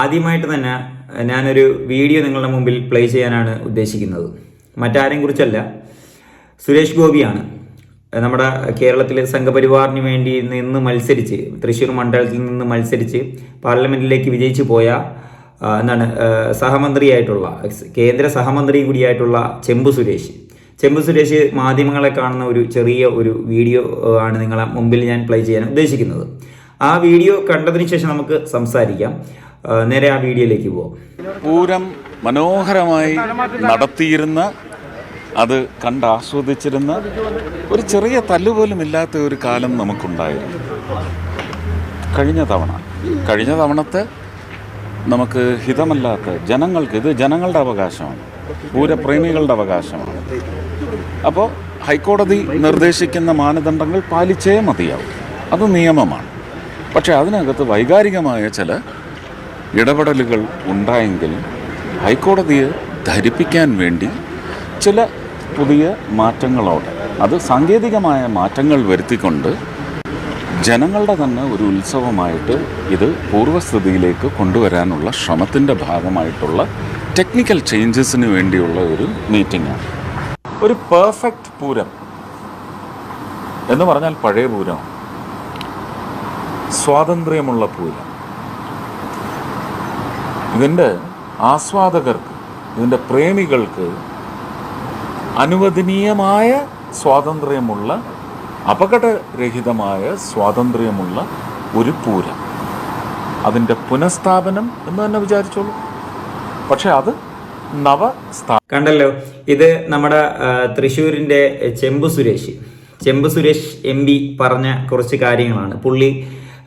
ആദ്യമായിട്ട് തന്നെ ഞാനൊരു വീഡിയോ നിങ്ങളുടെ മുമ്പിൽ പ്ലേ ചെയ്യാനാണ് ഉദ്ദേശിക്കുന്നത്. മറ്റാരെയും കുറിച്ചല്ല സുരേഷ് ഗോപിയാണ്. നമ്മുടെ കേരളത്തിലെ സംഘപരിവാറിന് വേണ്ടി നിന്ന് മത്സരിച്ച് തൃശ്ശൂർ മണ്ഡലത്തിൽ നിന്ന് മത്സരിച്ച് പാർലമെന്റിലേക്ക് വിജയിച്ചു പോയ എന്താണ് സഹമന്ത്രിയായിട്ടുള്ള കേന്ദ്ര സഹമന്ത്രി കൂടിയായിട്ടുള്ള ചെമ്പു സുരേഷ്. ചെമ്പു സുരേഷ് മാധ്യമങ്ങളെ കാണുന്ന ഒരു ചെറിയ ഒരു വീഡിയോ ആണ് നിങ്ങളെ മുമ്പിൽ ഞാൻ പ്ലേ ചെയ്യാൻ ഉദ്ദേശിക്കുന്നത്. ആ വീഡിയോ കണ്ടതിന് ശേഷം നമുക്ക് സംസാരിക്കാം. നേരെ ആ വീഡിയോയിലേക്ക് പോവാം. പൂരം മനോഹരമായി നടത്തിയിരുന്ന അത് കണ്ട് ആസ്വദിച്ചിരുന്ന ഒരു ചെറിയ തല്ലുപോലും ഇല്ലാത്ത ഒരു കാലം നമുക്കുണ്ടായിരുന്നു. കഴിഞ്ഞ തവണ കഴിഞ്ഞ തവണത്തെ നമുക്ക് ഹിതമല്ലാത്ത ജനങ്ങൾക്ക് ഇത് ജനങ്ങളുടെ അവകാശമാണ്. പൂരപ്രേമികളുടെ അവകാശമാണ്. അപ്പോൾ ഹൈക്കോടതി നിർദ്ദേശിക്കുന്ന മാനദണ്ഡങ്ങൾ പാലിച്ചേ മതിയാവും. അത് നിയമമാണ്. പക്ഷേ അതിനകത്ത് വൈകാരികമായ ചില ഇടപെടലുകൾ ഉണ്ടായെങ്കിൽ ഹൈക്കോടതിയെ ധരിപ്പിക്കാൻ വേണ്ടി ചില പുതിയ മാറ്റങ്ങളോടെ അത് സാങ്കേതികമായ മാറ്റങ്ങൾ വരുത്തിക്കൊണ്ട് ജനങ്ങളുടെ തന്നെ ഒരു ഉത്സവമായിട്ട് ഇത് പൂർവസ്ഥിതിയിലേക്ക് കൊണ്ടുവരാനുള്ള ശ്രമത്തിന്റെ ഭാഗമായിട്ടുള്ള ടെക്നിക്കൽ ചേഞ്ചസിന് വേണ്ടിയുള്ള ഒരു മീറ്റിംഗാണ് ഒരു പെർഫെക്റ്റ് പൂരം എന്ന് പറഞ്ഞാൽ പഴയ പൂരം. സ്വാതന്ത്ര്യമുള്ള പൂരം. ഇതിന്റെ ആസ്വാദകർക്ക് ഇതിന്റെ പ്രേമികൾക്ക് അനുവദനീയമായ സ്വാതന്ത്ര്യമുള്ള അപകടരഹിതമായ സ്വാതന്ത്ര്യമുള്ള ഒരു പൂരം. അതിന്റെ പുനഃസ്ഥാപനം എന്ന് തന്നെ വിചാരിച്ചോളൂ. പക്ഷെ അത് നവസ്ഥാ കണ്ടല്ലോ ഇത് നമ്മുടെ തൃശ്ശൂരിന്റെ ചെമ്പു സുരേഷ്. ചെമ്പു സുരേഷ് എം പി പറഞ്ഞ കുറച്ച് കാര്യങ്ങളാണ്. പുള്ളി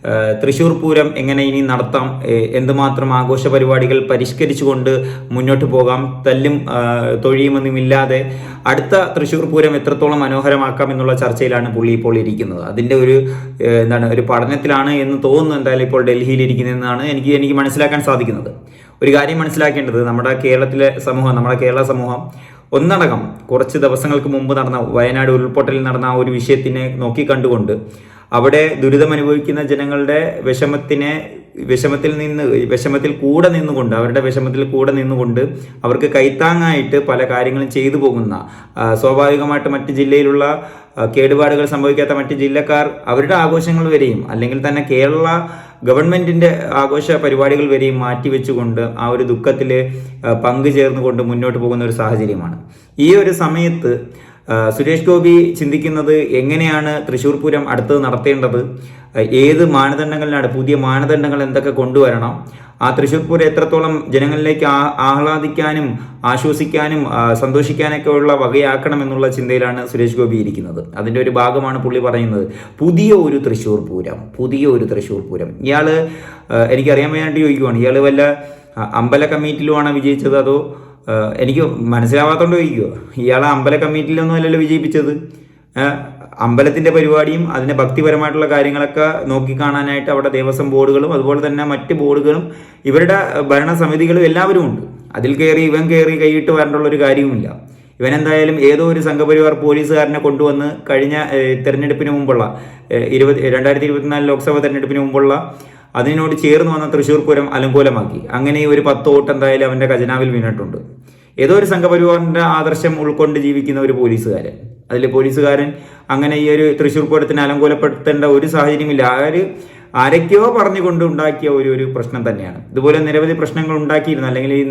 ആ, തൃശ്ശൂർ പൂരം എങ്ങനെ ഇനി നടത്താം എന്തുമാത്രം ആഘോഷ പരിപാടികൾ പരിഷ്കരിച്ചുകൊണ്ട് മുന്നോട്ട് പോകാം തല്ലും ആ, തൊഴിയുമൊന്നും ഇല്ലാതെ അടുത്ത തൃശൂർ പൂരം എത്രത്തോളം മനോഹരമാക്കാം എന്നുള്ള ചർച്ചയിലാണ് പുള്ളി ഇപ്പോൾ ഇരിക്കുന്നത്. അതിന്റെ ഒരു എന്താണ് ഒരു പഠനത്തിലാണ് എന്ന് തോന്നുന്നു എന്തായാലും ഇപ്പോൾ ഡൽഹിയിൽ ഇരിക്കുന്നതെന്നാണ് എനിക്ക് എനിക്ക് മനസ്സിലാക്കാൻ സാധിക്കുന്നത്. ഒരു കാര്യം മനസ്സിലാക്കേണ്ടത് നമ്മുടെ കേരളത്തിലെ സമൂഹം നമ്മുടെ കേരള സമൂഹം ഒന്നടങ്കം കുറച്ച് ദിവസങ്ങൾക്ക് മുമ്പ് നടന്ന വയനാട് ഉരുൾപൊട്ടലിൽ നടന്ന ആ ഒരു വിഷയത്തിനെ നോക്കിക്കണ്ടുകൊണ്ട് അവിടെ ദുരിതം അനുഭവിക്കുന്ന ജനങ്ങളുടെ വിഷമത്തിനെ വിഷമത്തിൽ നിന്ന് വിഷമത്തിൽ കൂടെ നിന്നുകൊണ്ട് അവരുടെ വിഷമത്തിൽ കൂടെ നിന്നുകൊണ്ട് അവർക്ക് കൈത്താങ്ങായിട്ട് പല കാര്യങ്ങളും ചെയ്തു പോകുന്ന സ്വാഭാവികമായിട്ട് മറ്റ് ജില്ലയിലുള്ള കേടുപാടുകൾ സംഭവിക്കാത്ത മറ്റ് ജില്ലക്കാർ അവരുടെ ആഘോഷങ്ങൾ വരെയും അല്ലെങ്കിൽ തന്നെ കേരള ഗവൺമെന്റിന്റെ ആഘോഷ പരിപാടികൾ വരെയും മാറ്റിവെച്ചുകൊണ്ട് ആ ഒരു ദുഃഖത്തിൽ പങ്കു ചേർന്നുകൊണ്ട് മുന്നോട്ട് പോകുന്ന ഒരു സാഹചര്യമാണ്. ഈ ഒരു സമയത്ത് സുരേഷ് ഗോപി ചിന്തിക്കുന്നത് എങ്ങനെയാണ് തൃശ്ശൂർ പൂരം അടുത്തത് നടത്തേണ്ടത്? ഏത് മാനദണ്ഡങ്ങളിലാണ് പുതിയ മാനദണ്ഡങ്ങൾ എന്തൊക്കെ കൊണ്ടുവരണം? ആ തൃശ്ശൂർ പൂരം എത്രത്തോളം ജനങ്ങളിലേക്ക് ആഹ്ലാദിക്കാനും ആശ്വസിക്കാനും സന്തോഷിക്കാനൊക്കെ ഉള്ള വകയാക്കണം എന്നുള്ള ചിന്തയിലാണ് സുരേഷ് ഗോപി ഇരിക്കുന്നത്. അതിന്റെ ഒരു ഭാഗമാണ് പുള്ളി പറയുന്നത്. പുതിയ ഒരു തൃശ്ശൂർ പൂരം പുതിയ ഒരു തൃശ്ശൂർ പൂരം. ഇയാൾ എനിക്കറിയാൻ വേണ്ടി ചോദിക്കുവാണ്. ഇയാൾ വല്ല അമ്പല കമ്മിറ്റിയിലുമാണ് വിജയിച്ചത് അതോ എനിക്ക് മനസ്സിലാവാത്തോണ്ട് ചോദിക്കുക ഇയാളെ അമ്പല കമ്മിറ്റിയിലൊന്നും അല്ലല്ലോ വിജയിപ്പിച്ചത്. അമ്പലത്തിന്റെ പരിപാടിയും അതിന്റെ ഭക്തിപരമായിട്ടുള്ള കാര്യങ്ങളൊക്കെ നോക്കിക്കാണാനായിട്ട് അവിടെ ദേവസ്വം ബോർഡുകളും അതുപോലെ തന്നെ മറ്റ് ബോർഡുകളും ഇവരുടെ ഭരണസമിതികളും എല്ലാവരും ഉണ്ട്. അതിൽ കയറി ഇവൻ കയറി കൈയിട്ട് വരേണ്ടുള്ള ഒരു കാര്യവുമില്ല. ഇവൻ എന്തായാലും ഏതോ ഒരു സംഘപരിവാർ പോലീസുകാരനെ കൊണ്ടുവന്ന് കഴിഞ്ഞ തെരഞ്ഞെടുപ്പിന് മുമ്പുള്ള ഇരുപത് രണ്ടായിരത്തി ഇരുപത്തിനാല് ലോക്സഭാ തെരഞ്ഞെടുപ്പിന് മുമ്പുള്ള അതിനോട് ചേർന്ന് വന്ന തൃശ്ശൂർ പൂരം അലങ്കോലമാക്കി. അങ്ങനെ ഒരു പത്ത് വോട്ട് എന്തായാലും അവന്റെ ഖജനാവിൽ വീണിട്ടുണ്ട്. ഏതോ ഒരു സംഘപരിവാറിന്റെ ആദർശം ഉൾക്കൊണ്ട് ജീവിക്കുന്ന ഒരു പോലീസുകാരൻ. അതിൽ പോലീസുകാരൻ അങ്ങനെ ഈ ഒരു തൃശ്ശൂർ പൂരത്തിന് അലങ്കോലപ്പെടുത്തേണ്ട ഒരു സാഹചര്യമില്ല. ഒരു ആരൊക്കെയോ പറഞ്ഞുകൊണ്ട് ഉണ്ടാക്കിയ ഒരു ഒരു പ്രശ്നം തന്നെയാണ്. ഇതുപോലെ നിരവധി പ്രശ്നങ്ങൾ ഉണ്ടാക്കിയിരുന്നു. അല്ലെങ്കിൽ ഈ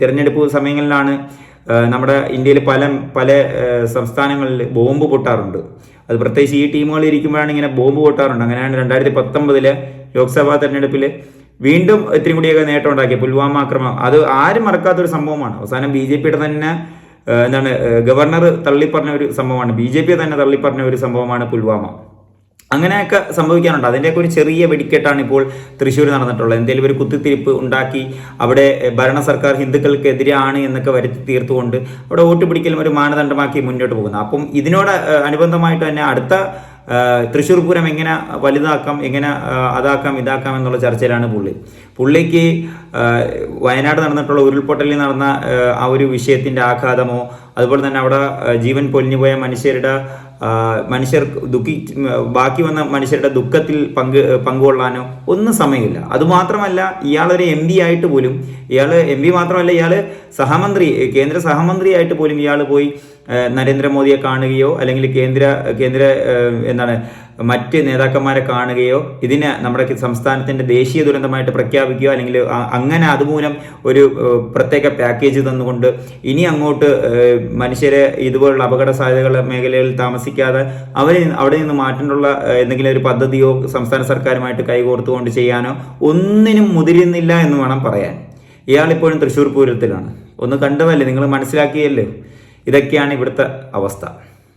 തിരഞ്ഞെടുപ്പ് സമയങ്ങളിലാണ് നമ്മുടെ ഇന്ത്യയിൽ പല പല സംസ്ഥാനങ്ങളിൽ ബോംബ് പൊട്ടാറുണ്ട്. അത് പ്രത്യേകിച്ച് ഈ ടീമുകൾ ഇരിക്കുമ്പോഴാണ് ഇങ്ങനെ ബോംബ് പൊട്ടാറുണ്ട്. അങ്ങനെയാണ് രണ്ടായിരത്തി പത്തൊമ്പതിലെ ലോക്സഭാ തെരഞ്ഞെടുപ്പിൽ വീണ്ടും ഇത്തിരി കൂടിയൊക്കെ നേട്ടം ഉണ്ടാക്കി. പുൽവാമ ആക്രമണം. അത് ആരും മറക്കാത്തൊരു സംഭവമാണ്. അവസാനം ബി ജെ പിയുടെ തന്നെ എന്താണ് ഗവർണർ തള്ളിപ്പറഞ്ഞ ഒരു സംഭവമാണ്. ബി ജെ പി തന്നെ തള്ളിപ്പറഞ്ഞ ഒരു സംഭവമാണ് പുൽവാമ. അങ്ങനെയൊക്കെ സംഭവിക്കാനുണ്ട്. അതിന്റെയൊക്കെ ഒരു ചെറിയ വെടിക്കെട്ടാണ് ഇപ്പോൾ തൃശ്ശൂർ നടന്നിട്ടുള്ളത്. എന്തെങ്കിലും ഒരു കുത്തിത്തിരിപ്പ് ഉണ്ടാക്കി അവിടെ ഭരണ സർക്കാർ ഹിന്ദുക്കൾക്കെതിരാണ് എന്നൊക്കെ വരുത്തി തീർത്തുകൊണ്ട് അവിടെ വോട്ട് പിടിക്കലും ഒരു മാനദണ്ഡമാക്കി മുന്നോട്ട് പോകുന്നത് അപ്പം ഇതിനോട് അനുബന്ധമായിട്ട് തന്നെ അടുത്ത തൃശ്ശൂർ പൂരം എങ്ങനെ വലുതാക്കാം എങ്ങനെ അതാക്കാം ഇതാക്കാം എന്നുള്ള ചർച്ചയിലാണ് പുള്ളി. പുള്ളിക്ക് വയനാട് നടന്നിട്ടുള്ള ഉരുൾപൊട്ടലിൽ നടന്ന ആ ഒരു വിഷയത്തിന്റെ ആഘാതമോ അതുപോലെ തന്നെ അവിടെ ജീവൻ പൊലിഞ്ഞു പോയ മനുഷ്യരുടെ മനുഷ്യർ ദുഃഖി ബാക്കി വന്ന മനുഷ്യരുടെ ദുഃഖത്തിൽ പങ്ക് പങ്കുകൊള്ളാനോ ഒന്നും സമയമില്ല. അതുമാത്രമല്ല ഇയാളൊരു എം പി ആയിട്ട് പോലും ഇയാൾ എം പി മാത്രമല്ല ഇയാൾ സഹമന്ത്രി കേന്ദ്ര സഹമന്ത്രി ആയിട്ട് പോലും ഇയാൾ പോയി നരേന്ദ്രമോദിയെ കാണുകയോ അല്ലെങ്കിൽ കേന്ദ്ര കേന്ദ്ര എന്താണ് മറ്റ് നേതാക്കന്മാരെ കാണുകയോ ഇതിനെ നമ്മുടെ സംസ്ഥാനത്തിന്റെ ദേശീയ ദുരന്തമായിട്ട് പ്രഖ്യാപിക്കുകയോ അല്ലെങ്കിൽ അങ്ങനെ അതുമൂലം ഒരു പ്രത്യേക പാക്കേജ് തന്നുകൊണ്ട് ഇനി അങ്ങോട്ട് മനുഷ്യരെ ഇതുപോലുള്ള അപകട സാധ്യതകൾ മേഖലയിൽ താമസിക്കാതെ അവരെ അവിടെ നിന്ന് മാറ്റാനുള്ള എന്തെങ്കിലും ഒരു പദ്ധതിയോ സംസ്ഥാന സർക്കാരുമായിട്ട് കൈകോർത്തുകൊണ്ട് ചെയ്യാനോ ഒന്നിനും മുതിരുന്നില്ല എന്ന് വേണം പറയാൻ. ഇയാളിപ്പോഴും തൃശ്ശൂർ പൂരത്തിലാണ്. ഒന്ന് കണ്ടതല്ലേ? നിങ്ങൾ മനസ്സിലാക്കിയല്ലേ? ഇതൊക്കെയാണ് ഇവിടുത്തെ അവസ്ഥ.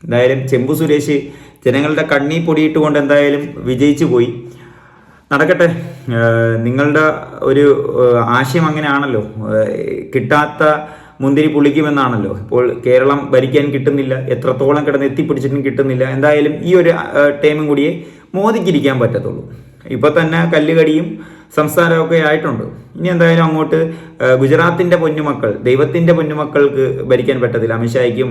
എന്തായാലും ചെമ്പു സുരേഷ് ജനങ്ങളുടെ കണ്ണി പൊടിയിട്ടുകൊണ്ട് എന്തായാലും വിജയിച്ചു പോയി. നടക്കട്ടെ. നിങ്ങളുടെ ഒരു ആശയം അങ്ങനെയാണല്ലോ. കിട്ടാത്ത മുന്തിരി പുളിക്കുമെന്നാണല്ലോ. ഇപ്പോൾ കേരളം ഭരിക്കാൻ കിട്ടുന്നില്ല എത്രത്തോളം കിടന്ന് എത്തിപ്പിടിച്ചിട്ടും കിട്ടുന്നില്ല. എന്തായാലും ഈ ഒരു ടൈമും കൂടിയേ മോദിക്കിരിക്കാൻ പറ്റത്തുള്ളൂ. ഇപ്പൊ തന്നെ കല്ലുകടിയും സംസാരമൊക്കെ ആയിട്ടുണ്ട്. ഇനി എന്തായാലും അങ്ങോട്ട് ഗുജറാത്തിന്റെ പൊന്നുമക്കൾ ദൈവത്തിന്റെ പൊന്നുമക്കൾക്ക് ഭരിക്കാൻ പറ്റത്തില്ല. അമിത്ഷായ്ക്കും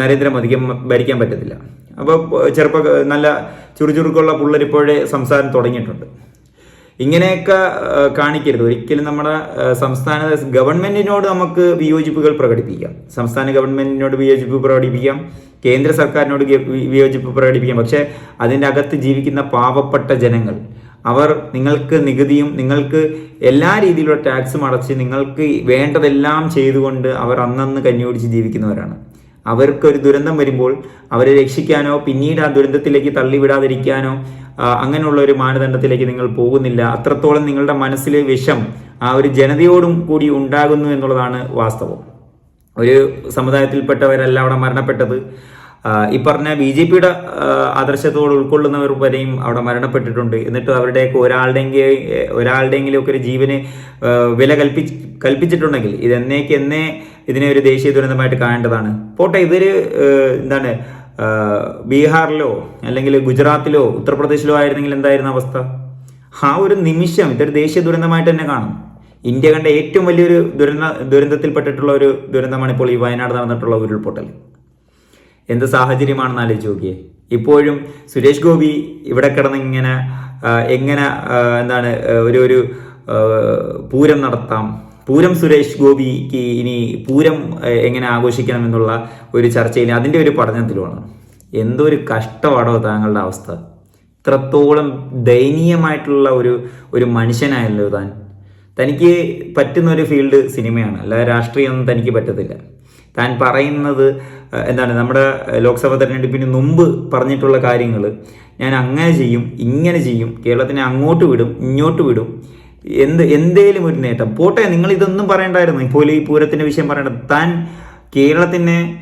നരേന്ദ്രമോദിക്കും ഭരിക്കാൻ പറ്റത്തില്ല. അപ്പോൾ ചെറുപ്പ നല്ല ചുറുചുറുക്കുള്ള പിള്ളേരിപ്പോഴേ സംസാരം തുടങ്ങിയിട്ടുണ്ട്. ഇങ്ങനെയൊക്കെ കാണിക്കരുത്. ഒരിക്കലും നമ്മുടെ സംസ്ഥാന ഗവൺമെന്റിനോട് നമുക്ക് വിയോജിപ്പുകൾ പ്രകടിപ്പിക്കാം. സംസ്ഥാന ഗവൺമെന്റിനോട് വിയോജിപ്പ് പ്രകടിപ്പിക്കാം. കേന്ദ്ര സർക്കാരിനോട് വിയോജിപ്പ് പ്രകടിപ്പിക്കാം. പക്ഷെ അതിന്റെ അകത്ത് ജീവിക്കുന്ന പാവപ്പെട്ട ജനങ്ങൾ അവർ നിങ്ങൾക്ക് നികുതിയും നിങ്ങൾക്ക് എല്ലാ രീതിയിലുള്ള ടാക്സും അടച്ച് നിങ്ങൾക്ക് വേണ്ടതെല്ലാം ചെയ്തുകൊണ്ട് അവർ അന്നന്ന് കഞ്ഞിയോടിച്ച് ജീവിക്കുന്നവരാണ്. അവർക്കൊരു ദുരന്തം വരുമ്പോൾ അവരെ രക്ഷിക്കാനോ പിന്നീട് ആ ദുരന്തത്തിലേക്ക് തള്ളിവിടാതിരിക്കാനോ അങ്ങനെയുള്ള ഒരു മാനദണ്ഡത്തിലേക്ക് നിങ്ങൾ പോകുന്നില്ല. അത്രത്തോളം നിങ്ങളുടെ മനസ്സിലെ വിഷം ആ ഒരു ജനതയോടും കൂടി ഉണ്ടാകുന്നു എന്നുള്ളതാണ് വാസ്തവം. ഒരു സമുദായത്തിൽപ്പെട്ടവരല്ല അവിടെ മരണപ്പെട്ടത്. ഈ പറഞ്ഞ ബി ജെ പിയുടെ ആദർശത്തോട് ഉൾക്കൊള്ളുന്നവർ വരെയും അവിടെ മരണപ്പെട്ടിട്ടുണ്ട്. എന്നിട്ട് അവരുടെയൊക്കെ ഒരാളുടെയെങ്കിലും ഒരാളുടെയെങ്കിലും ഒക്കെ ഒരു ജീവന് വില കൽപ്പിച്ച് കൽപ്പിച്ചിട്ടുണ്ടെങ്കിൽ ഇതെന്നേക്കെന്നേ ഇതിനെ ഒരു ദേശീയ ദുരന്തമായിട്ട് കാണേണ്ടതാണ്. പോട്ടെ ഇവർ എന്താണ് ബീഹാറിലോ അല്ലെങ്കിൽ ഗുജറാത്തിലോ ഉത്തർപ്രദേശിലോ ആയിരുന്നെങ്കിൽ എന്തായിരുന്നു അവസ്ഥ? ആ ഒരു നിമിഷം ഇതൊരു ദേശീയ ദുരന്തമായിട്ട് തന്നെ കാണും. ഇന്ത്യ കണ്ട ഏറ്റവും വലിയൊരു ദുരന്ത ദുരന്തത്തിൽപ്പെട്ടിട്ടുള്ള ഒരു ദുരന്തമാണ് ഇപ്പോൾ ഈ വയനാട് നടന്നിട്ടുള്ള ഉരുൾപൊട്ടൽ. എന്ത് സാഹചര്യമാണെന്ന് ആലോചിച്ച് നോക്കിയേ. ഇപ്പോഴും സുരേഷ് ഗോപി ഇവിടെ കിടന്ന് ഇങ്ങനെ എങ്ങനെ എന്താണ് ഒരു ഒരു പൂരം നടത്താം പൂരം സുരേഷ് ഗോപിക്ക് ഇനി പൂരം എങ്ങനെ ആഘോഷിക്കണം എന്നുള്ള ഒരു ചർച്ചയിൽ അതിന്റെ ഒരു പഠനത്തിലുമാണ് എന്തോ ഒരു കഷ്ടമാണോ താങ്കളുടെ അവസ്ഥ. ഇത്രത്തോളം ദയനീയമായിട്ടുള്ള ഒരു ഒരു മനുഷ്യനായല്ലോ താൻ. തനിക്ക് പറ്റുന്ന ഒരു ഫീൽഡ് സിനിമയാണ്. അല്ലാതെ രാഷ്ട്രീയമൊന്നും തനിക്ക് പറ്റത്തില്ല. താൻ പറയുന്നത് എന്താണ് നമ്മുടെ ലോക്സഭാ തെരഞ്ഞെടുപ്പിന് മുമ്പ് പറഞ്ഞിട്ടുള്ള കാര്യങ്ങൾ ഞാൻ അങ്ങനെ ചെയ്യും ഇങ്ങനെ ചെയ്യും കേരളത്തിനെ അങ്ങോട്ട് വിടും ഇങ്ങോട്ട് വിടും എന്ത് എന്തേലും ഒരു നേട്ടം. പോട്ടെ നിങ്ങൾ ഇതൊന്നും പറയണ്ടായിരുന്നു. ഇപ്പോൾ ഈ പൂരത്തിന്റെ വിഷയം പറയേണ്ടത് താൻ കേരളത്തിന്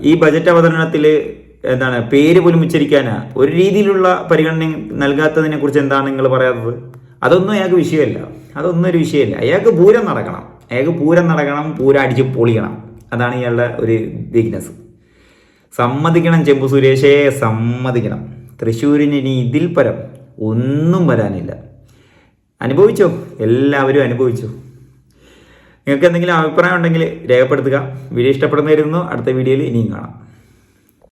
ഈ ബജറ്റ് അവതരണത്തിൽ എന്താണ് പേര് പോലും ഉച്ചരിക്കാനാ? ഒരു രീതിയിലുള്ള പരിഗണന നൽകാത്തതിനെ കുറിച്ച് എന്താണ് നിങ്ങൾ പറയാത്തത്? അതൊന്നും അയാൾക്ക് വിഷയമല്ല. അതൊന്നും ഒരു വിഷയമല്ല. അയാൾക്ക് പൂരം നടക്കണം. അയാൾക്ക് പൂരം നടക്കണം പൂരം അടിച്ച് പൊളിയണം. അതാണ് ഇയാളുടെ ഒരു വീക്ക്നെസ് സമ്മതിക്കണം ചെമ്പു സുരേഷേ സമ്മതിക്കണം. തൃശ്ശൂരിന് ഇനി ഇതിൽ പരം ഒന്നും വരാനില്ല. അനുഭവിച്ചോ? എല്ലാവരും അനുഭവിച്ചു? നിങ്ങൾക്ക് എന്തെങ്കിലും അഭിപ്രായം ഉണ്ടെങ്കിൽ രേഖപ്പെടുത്തുക. വീഡിയോ ഇഷ്ടപ്പെടുന്നതായിരുന്നു അടുത്ത വീഡിയോയിൽ ഇനിയും കാണാം.